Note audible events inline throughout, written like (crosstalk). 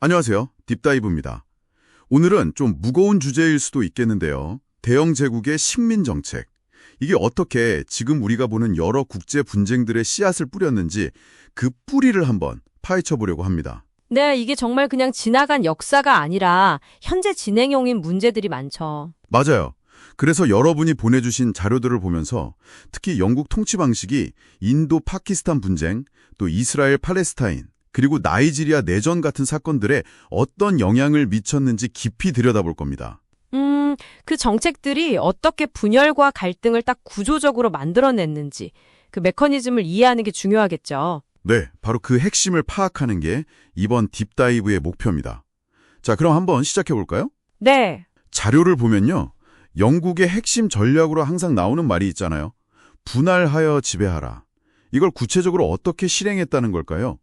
안녕하세요. 딥다이브입니다. 오늘은 좀 무거운 주제일 수도 있겠는데요. 대영 제국의 식민 정책. 이게 어떻게 지금 우리가 보는 여러 국제 분쟁들의 씨앗을 뿌렸는지 그 뿌리를 한번 파헤쳐 보려고 합니다. 네, 이게 정말 그냥 지나간 역사가 아니라 현재 진행형인 문제들이 많죠. 맞아요. 그래서 여러분이 보내주신 자료들을 보면서 특히 영국 통치 방식이 인도 파키스탄 분쟁, 또 이스라엘 팔레스타인, 그리고 나이지리아 내전 같은 사건들에 어떤 영향을 미쳤는지 깊이 들여다볼 겁니다. 음, 그 정책들이 어떻게 분열과 갈등을 딱 구조적으로 만들어냈는지 그 메커니즘을 이해하는 게 중요하겠죠. 네, 바로 그 핵심을 파악하는 게 이번 딥다이브의 목표입니다. 자, 그럼 한번 시작해 볼까요? 네, 자료를 보면요. 영국의 핵심 전략으로 항상 나오는 말이 있잖아요. 분할하여 지배하라. 이걸 구체적으로 어떻게 실행했다는 걸까요?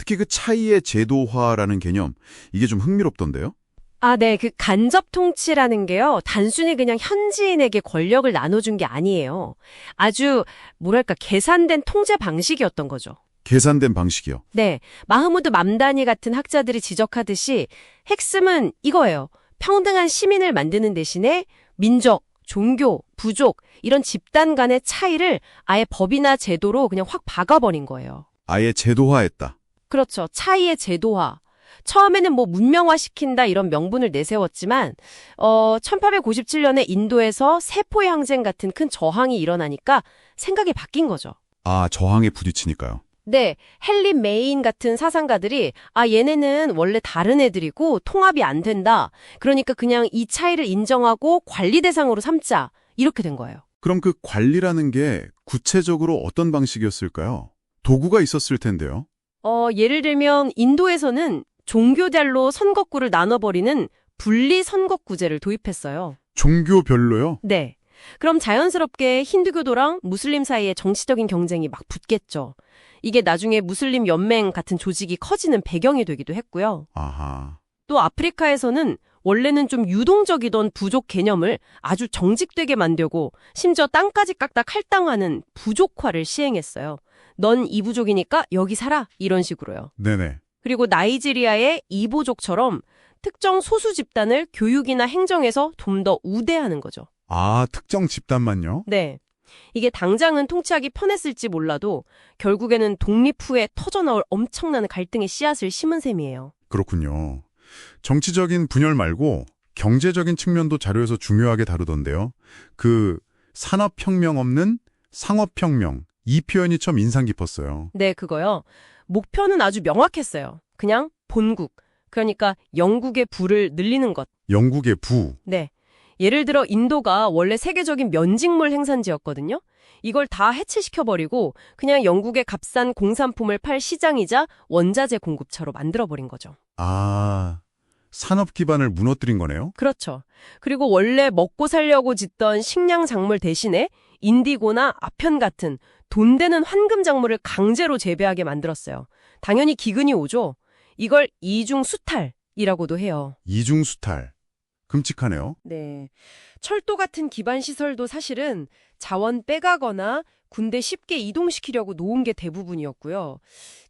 특히 그 차이의 제도화라는 개념, 이게 좀 흥미롭던데요? 아, 네. 그 간접 통치라는 게요. 단순히 그냥 현지인에게 권력을 나눠준 게 아니에요. 아주, 뭐랄까, 계산된 통제 방식이었던 거죠. 계산된 방식이요. 네. 마흐무드 맘다니 같은 학자들이 지적하듯이 핵심은 이거예요. 평등한 시민을 만드는 대신에 민족, 종교, 부족, 이런 집단 간의 차이를 아예 법이나 제도로 그냥 확 박아버린 거예요. 아예 제도화했다. 그렇죠. 차이의 제도화. 처음에는 뭐 문명화시킨다 이런 명분을 내세웠지만 어 1897년에 인도에서 세포의 항쟁 같은 큰 저항이 일어나니까 생각이 바뀐 거죠. 아, 저항에 부딪히니까요. 네, 헨리 메인 같은 사상가들이 아 얘네는 원래 다른 애들이고 통합이 안 된다. 그러니까 그냥 이 차이를 인정하고 관리 대상으로 삼자. 이렇게 된 거예요. 그럼 그 관리라는 게 구체적으로 어떤 방식이었을까요? 도구가 있었을 텐데요. 어, 예를 들면 인도에서는 종교별로 선거구를 나눠버리는 분리 선거구제를 도입했어요. 종교별로요? 네. 그럼 자연스럽게 힌두교도랑 무슬림 사이에 정치적인 경쟁이 막 붙겠죠. 이게 나중에 무슬림 연맹 같은 조직이 커지는 배경이 되기도 했고요. 아하. 또 아프리카에서는 원래는 좀 유동적이던 부족 개념을 아주 정직되게 만들고 심지어 땅까지 깎다 칼당하는 부족화를 시행했어요. 넌 이 부족이니까 여기 살아 이런 식으로요. 네네. 그리고 나이지리아의 이보족처럼 특정 소수 집단을 교육이나 행정에서 좀 더 우대하는 거죠. 아, 특정 집단만요? 네. 이게 당장은 통치하기 편했을지 몰라도 결국에는 독립 후에 터져나올 엄청난 갈등의 씨앗을 심은 셈이에요. 그렇군요. 정치적인 분열 말고 경제적인 측면도 자료에서 중요하게 다루던데요. 그 산업혁명 없는 상업혁명, 이 표현이 참 인상 깊었어요. 네, 그거요. 목표는 아주 명확했어요. 그냥 본국. 그러니까 영국의 부를 늘리는 것. 영국의 부, 네. 예를 들어 인도가 원래 세계적인 면직물 행산지였거든요. 이걸 다 해체시켜버리고 그냥 영국의 값싼 공산품을 팔 시장이자 원자재 공급처로 만들어버린 거죠. 아, 산업 기반을 무너뜨린 거네요? 그렇죠. 그리고 원래 먹고 살려고 짓던 식량 작물 대신에 인디고나 아편 같은 돈 되는 황금 작물을 강제로 재배하게 만들었어요. 당연히 기근이 오죠. 이걸 이중 수탈이라고도 해요. 이중수탈. 끔찍하네요. 네. 철도 같은 기반 시설도 사실은 자원 빼가거나 군대 쉽게 이동시키려고 놓은 게 대부분이었고요.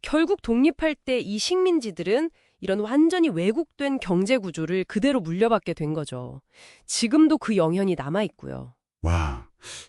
결국 독립할 때 이 식민지들은 이런 완전히 왜곡된 경제 구조를 그대로 물려받게 된 거죠. 지금도 그 영향이 남아 있고요. 와,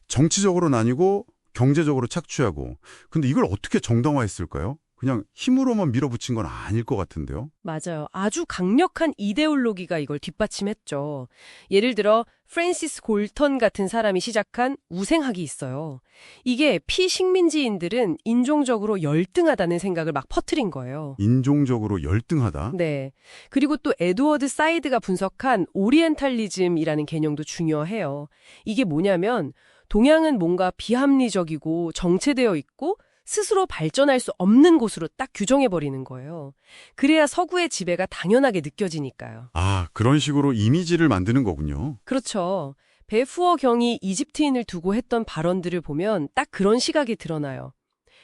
정치적으로 나뉘고 경제적으로 착취하고. 근데 이걸 어떻게 정당화했을까요? 그냥 힘으로만 밀어붙인 건 아닐 것 같은데요. 맞아요. 아주 강력한 이데올로기가 이걸 뒷받침했죠. 예를 들어 프랜시스 골턴 같은 사람이 시작한 우생학이 있어요. 이게 피식민지인들은 인종적으로 열등하다는 생각을 막 퍼뜨린 거예요. 인종적으로 열등하다. 네. 그리고 또 에드워드 사이드가 분석한 오리엔탈리즘이라는 개념도 중요해요. 이게 뭐냐면 동양은 뭔가 비합리적이고 정체되어 있고 스스로 발전할 수 없는 곳으로 딱 규정해버리는 거예요. 그래야 서구의 지배가 당연하게 느껴지니까요. 아, 그런 식으로 이미지를 만드는 거군요. 그렇죠. 배후어 경이 이집트인을 두고 했던 발언들을 보면 딱 그런 시각이 드러나요.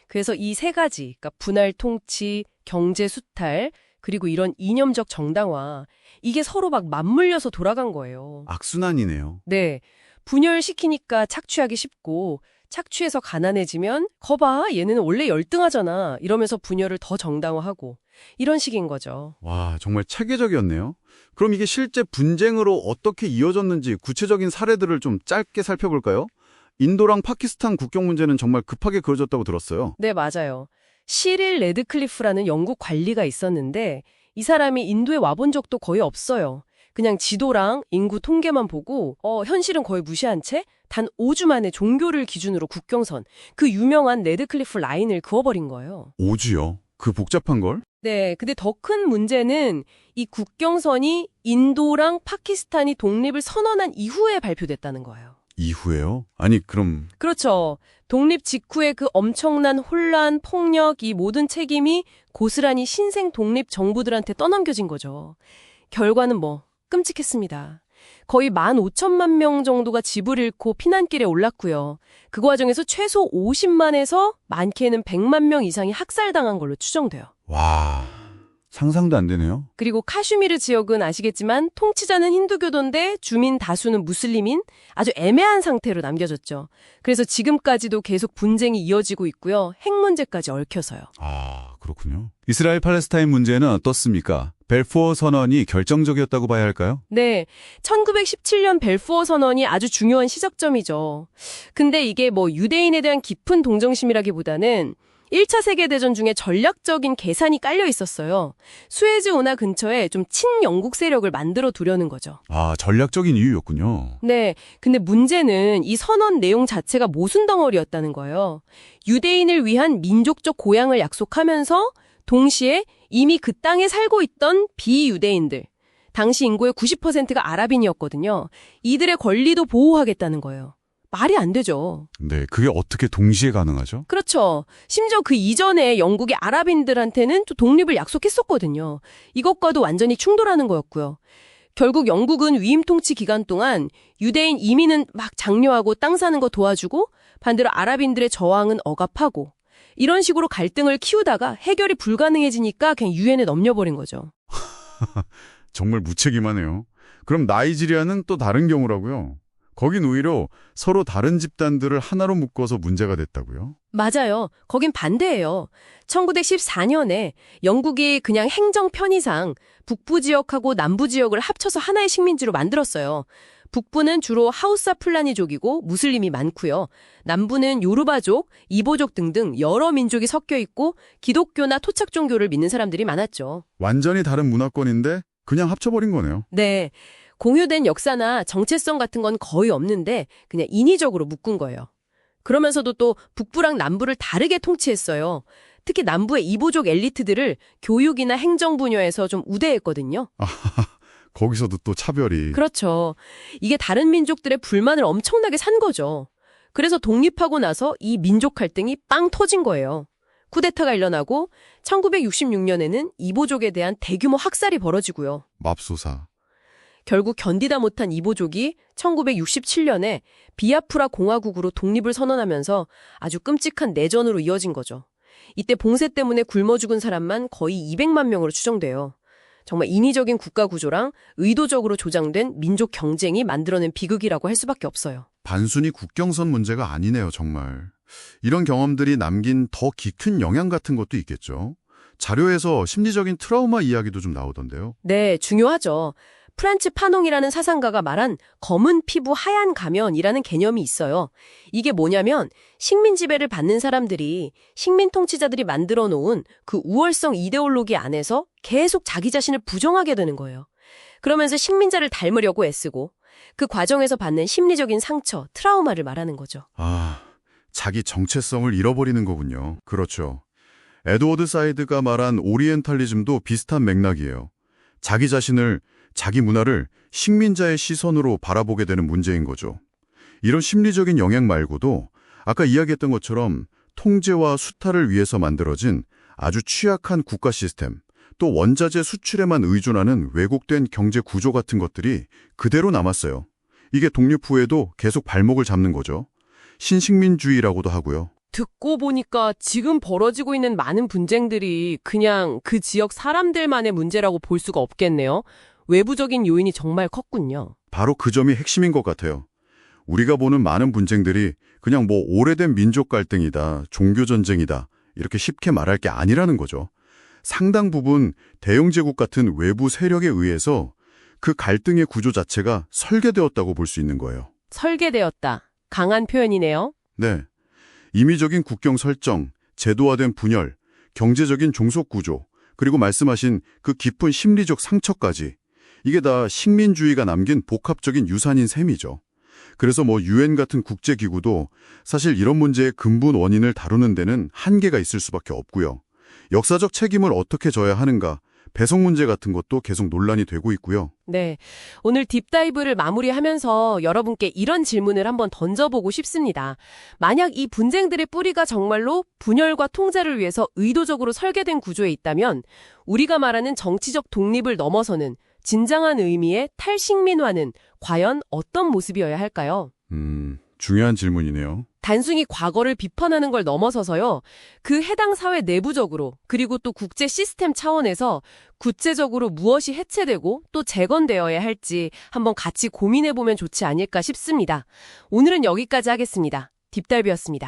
그래서 이 세 가지, 그러니까 분할 통치, 경제 수탈, 그리고 이런 이념적 정당화, 이게 서로 막 맞물려서 돌아간 거예요. 악순환이네요. 네. 분열시키니까 착취하기 쉽고 착취해서 가난해지면 거봐 얘네는 원래 열등하잖아 이러면서 분열을 더 정당화하고 이런 식인 거죠. 와, 정말 체계적이었네요. 그럼 이게 실제 분쟁으로 어떻게 이어졌는지 구체적인 사례들을 좀 짧게 살펴볼까요? 인도랑 파키스탄 국경 문제는 정말 급하게 그어졌다고 들었어요. 네, 맞아요. 시릴 레드클리프라는 영국 관리가 있었는데 이 사람이 인도에 와본 적도 거의 없어요. 그냥 지도랑 인구 통계만 보고 어, 현실은 거의 무시한 채 단 5주 만에 종교를 기준으로 국경선, 그 유명한 레드클리프 라인을 그어버린 거예요. 오주요. 그 복잡한 걸? 네, 근데 더 큰 문제는 이 국경선이 인도랑 파키스탄이 독립을 선언한 이후에 발표됐다는 거예요. 이후에요? 아니, 그럼 그렇죠. 독립 직후의 그 엄청난 혼란, 폭력, 이 모든 책임이 고스란히 신생 독립 정부들한테 떠넘겨진 거죠. 결과는 뭐 끔찍했습니다. 거의 15,000만 명 정도가 집을 잃고 피난길에 올랐고요. 그 과정에서 최소 50만에서 많게는 100만 명 이상이 학살당한 걸로 추정돼요. 와, 상상도 안 되네요. 그리고 카슈미르 지역은 아시겠지만 통치자는 힌두교도인데 주민 다수는 무슬림인 아주 애매한 상태로 남겨졌죠. 그래서 지금까지도 계속 분쟁이 이어지고 있고요. 핵 문제까지 얽혀서요. 아, 그렇군요. 이스라엘 팔레스타인 문제는 어떻습니까? 벨포어 선언이 결정적이었다고 봐야 할까요? 네, 1917년 벨푸어 선언이 아주 중요한 시작점이죠. 근데 이게 뭐 유대인에 대한 깊은 동정심이라기보다는 1차 세계대전 중에 전략적인 계산이 깔려 있었어요. 수에즈 운하 근처에 좀 친영국 세력을 만들어 두려는 거죠. 아, 전략적인 이유였군요. 네, 근데 문제는 이 선언 내용 자체가 모순 덩어리였다는 거예요. 유대인을 위한 민족적 고향을 약속하면서 동시에 이미 그 땅에 살고 있던 비유대인들, 당시 인구의 90%가 아랍인이었거든요. 이들의 권리도 보호하겠다는 거예요. 말이 안 되죠. 네, 그게 어떻게 동시에 가능하죠? 그렇죠. 심지어 그 이전에 영국의 아랍인들한테는 또 독립을 약속했었거든요. 이것과도 완전히 충돌하는 거였고요. 결국 영국은 위임 통치 기간 동안 유대인 이민은 막 장려하고 땅 사는 거 도와주고 반대로 아랍인들의 저항은 억압하고 이런 식으로 갈등을 키우다가 해결이 불가능해지니까 그냥 유엔에 넘겨버린 거죠. (laughs) 정말 무책임하네요. 그럼 나이지리아는 또 다른 경우라고요. 거긴 오히려 서로 다른 집단들을 하나로 묶어서 문제가 됐다고요. 맞아요. 거긴 반대예요. 1914년에 영국이 그냥 행정 편의상 북부 지역하고 남부 지역을 합쳐서 하나의 식민지로 만들었어요. 북부는 주로 하우사 플라니족이고 무슬림이 많고요. 남부는 요르바족, 이보족 등등 여러 민족이 섞여 있고 기독교나 토착 종교를 믿는 사람들이 많았죠. 완전히 다른 문화권인데 그냥 합쳐버린 거네요. 네. 공유된 역사나 정체성 같은 건 거의 없는데 그냥 인위적으로 묶은 거예요. 그러면서도 또 북부랑 남부를 다르게 통치했어요. 특히 남부의 이보족 엘리트들을 교육이나 행정 분야에서 좀 우대했거든요. (laughs) 거기서도 또 차별이. 그렇죠. 이게 다른 민족들의 불만을 엄청나게 산 거죠. 그래서 독립하고 나서 이 민족 갈등이 빵 터진 거예요. 쿠데타가 일어나고 1966년에는 이보족에 대한 대규모 학살이 벌어지고요. 맙소사. 결국 견디다 못한 이보족이 1967년에 비아프라 공화국으로 독립을 선언하면서 아주 끔찍한 내전으로 이어진 거죠. 이때 봉쇄 때문에 굶어 죽은 사람만 거의 200만 명으로 추정돼요. 정말 인위적인 국가 구조랑 의도적으로 조장된 민족 경쟁이 만들어낸 비극이라고 할 수밖에 없어요. 단순히 국경선 문제가 아니네요, 정말. 이런 경험들이 남긴 더 깊은 영향 같은 것도 있겠죠. 자료에서 심리적인 트라우마 이야기도 좀 나오던데요. 네, 중요하죠. 프란츠 파농이라는 사상가가 말한 검은 피부 하얀 가면이라는 개념이 있어요. 이게 뭐냐면 식민 지배를 받는 사람들이 식민 통치자들이 만들어 놓은 그 우월성 이데올로기 안에서 계속 자기 자신을 부정하게 되는 거예요. 그러면서 식민자를 닮으려고 애쓰고 그 과정에서 받는 심리적인 상처, 트라우마를 말하는 거죠. 아, 자기 정체성을 잃어버리는 거군요. 그렇죠. 에드워드 사이드가 말한 오리엔탈리즘도 비슷한 맥락이에요. 자기 자신을, 자기 문화를 식민자의 시선으로 바라보게 되는 문제인 거죠. 이런 심리적인 영향 말고도 아까 이야기했던 것처럼 통제와 수탈을 위해서 만들어진 아주 취약한 국가 시스템, 또 원자재 수출에만 의존하는 왜곡된 경제 구조 같은 것들이 그대로 남았어요. 이게 독립 후에도 계속 발목을 잡는 거죠. 신식민주의라고도 하고요. 듣고 보니까 지금 벌어지고 있는 많은 분쟁들이 그냥 그 지역 사람들만의 문제라고 볼 수가 없겠네요. 외부적인 요인이 정말 컸군요. 바로 그 점이 핵심인 것 같아요. 우리가 보는 많은 분쟁들이 그냥 뭐 오래된 민족 갈등이다, 종교 전쟁이다 이렇게 쉽게 말할 게 아니라는 거죠. 상당 부분 대영 제국 같은 외부 세력에 의해서 그 갈등의 구조 자체가 설계되었다고 볼 수 있는 거예요. 설계되었다. 강한 표현이네요. 네. 임의적인 국경 설정, 제도화된 분열, 경제적인 종속 구조, 그리고 말씀하신 그 깊은 심리적 상처까지 이게 다 식민주의가 남긴 복합적인 유산인 셈이죠. 그래서 뭐 유엔 같은 국제기구도 사실 이런 문제의 근본 원인을 다루는 데는 한계가 있을 수밖에 없고요. 역사적 책임을 어떻게 져야 하는가, 배송 문제 같은 것도 계속 논란이 되고 있고요. 네. 오늘 딥다이브를 마무리하면서 여러분께 이런 질문을 한번 던져보고 싶습니다. 만약 이 분쟁들의 뿌리가 정말로 분열과 통제를 위해서 의도적으로 설계된 구조에 있다면 우리가 말하는 정치적 독립을 넘어서는 진정한 의미의 탈식민화는 과연 어떤 모습이어야 할까요? 음, 중요한 질문이네요. 단순히 과거를 비판하는 걸 넘어서서요. 그 해당 사회 내부적으로 그리고 또 국제 시스템 차원에서 구체적으로 무엇이 해체되고 또 재건되어야 할지 한번 같이 고민해 보면 좋지 않을까 싶습니다. 오늘은 여기까지 하겠습니다. 딥달비였습니다.